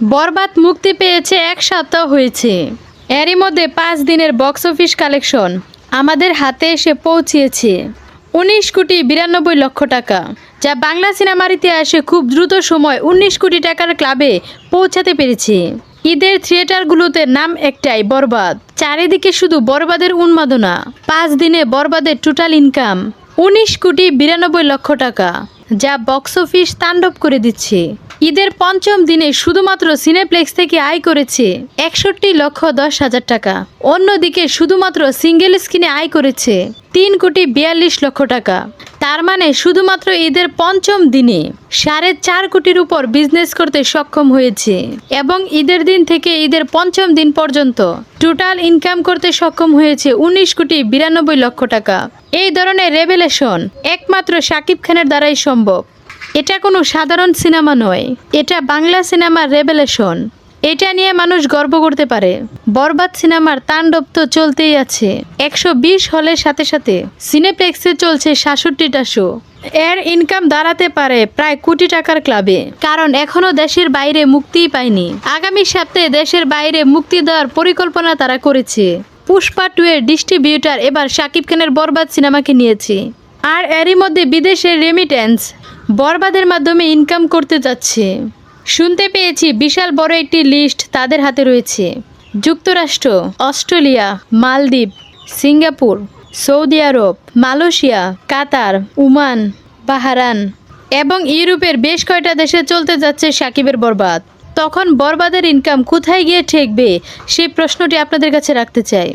বরবাদ মুক্তি পেয়েছে এক সপ্তাহ হয়েছে। এরই মধ্যে পাঁচ দিনের বক্স অফিস কালেকশন আমাদের হাতে এসে পৌঁছিয়েছে উনিশ কোটি বিরানব্বই লক্ষ টাকা, যা বাংলা সিনেমার ইতিহাসে খুব দ্রুত সময় উনিশ কোটি টাকার ক্লাবে পৌঁছাতে পেরেছে। ঈদের থিয়েটারগুলোতে নাম একটাই, বরবাদ। চারিদিকে শুধু বরবাদের উন্মাদনা। পাঁচ দিনে বরবাদের টোটাল ইনকাম উনিশ কোটি বিরানব্বই লক্ষ টাকা। যা বক্স অফিস তাণ্ডব করে দিচ্ছে। ঈদের পঞ্চম দিনে শুধুমাত্র সিনেপ্লেক্স থেকে আয় করেছে একষট্টি লক্ষ দশ হাজার টাকা। অন্যদিকে শুধুমাত্র সিঙ্গেল স্ক্রিনে আয় করেছে তিন কোটি বিয়াল্লিশ লক্ষ টাকা। তার মানে শুধুমাত্র ঈদের পঞ্চম দিনে সাড়ে চার কোটির উপর বিজনেস করতে সক্ষম হয়েছে এবং ঈদের দিন থেকে ঈদের পঞ্চম দিন পর্যন্ত টোটাল ইনকাম করতে সক্ষম হয়েছে উনিশ কোটি বিরানব্বই লক্ষ টাকা। এই ধরনের রেভেলেশন একমাত্র শাকিব খানের দ্বারাই সম্ভব। এটা কোনো সাধারণ সিনেমা নয়, এটা বাংলা সিনেমার রেভেলেশন এটা নিয়ে মানুষ গর্ব করতে পারে। বরবাদ সিনেমার তাণ্ডব তো চলতেই আছে। একশো বিশ হলের সাথে সাথে সিনেপ্লেক্সে চলছে সাতষট্টিটা শো এর ইনকাম দাঁড়াতে পারে প্রায় কোটি টাকার ক্লাবে কারণ এখনও দেশের বাইরে মুক্তিই পায়নি। আগামী সপ্তাহে দেশের বাইরে মুক্তি দেওয়ার পরিকল্পনা তারা করেছে। পুষ্পা টু এর ডিস্ট্রিবিউটার এবার শাকিব খানের বরবাদ সিনেমাকে নিয়েছে। আর এরই মধ্যে বিদেশের রেমিটেন্স বরবাদের মাধ্যমে ইনকাম করতে যাচ্ছে। শুনতে পেয়েছি বিশাল বড় একটি লিস্ট তাদের হাতে রয়েছে। যুক্তরাষ্ট্র, অস্ট্রেলিয়া, মালদ্বীপ, Singapore, Saudi Arab, Malaysia, Qatar Oman Bahrain এবং ইউরোপের বেশ কয়টা দেশে চলতে যাচ্ছে সাকিবের বরবাদ। তখন বরবাদের ইনকাম কোথায় গিয়ে ঠেকবে সেই প্রশ্নটি আপনাদের কাছে রাখতে চাই।